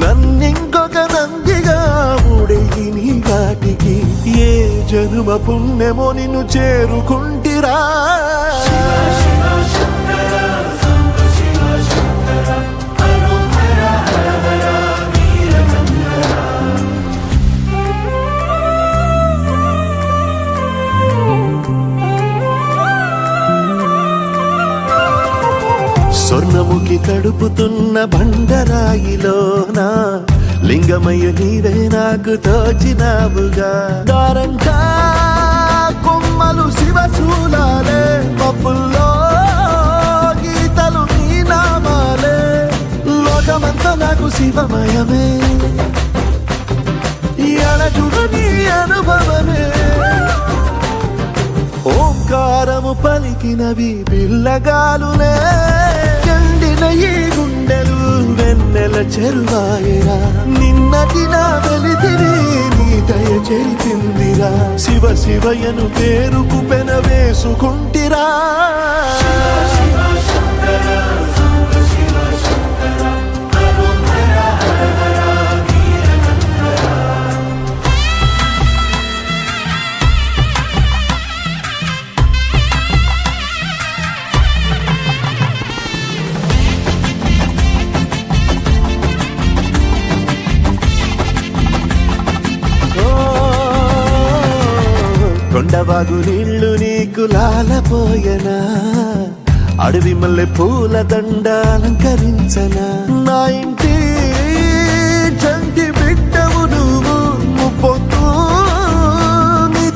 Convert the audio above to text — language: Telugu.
నన్నింకొక నందిగా ఊడెయ్యి నీ ఘాటికి ఏ జనుమ పుణ్యమో నిన్ను చేరుకుంటిరా. స్వర్ణముఖి తడుపుతున్న బండరాయిలోన? లింగమయ్య నీవే నాకు తోచినావుగా. దారంగా కొమ్మలు శివశూలాలే పప్పుల్లో గీతలు నీ నామాలే. లోకమంతా నాకు శివమయమే. ఎడచుడు అనుభవమే. ఓంకారము పలికినవి పిల్లగాలులే. చెరువాయిరా నిన్నటి నా వెలితిరి నీ దయ చేరిందిరా శివ శివయను పేరుకు పెన వేసుకుంటిరా. కొండవాగు నీళ్ళు నీకు లాలపోయనా? అడవి మల్లె పూల దండ అలంకరించనా? నా ఇంటి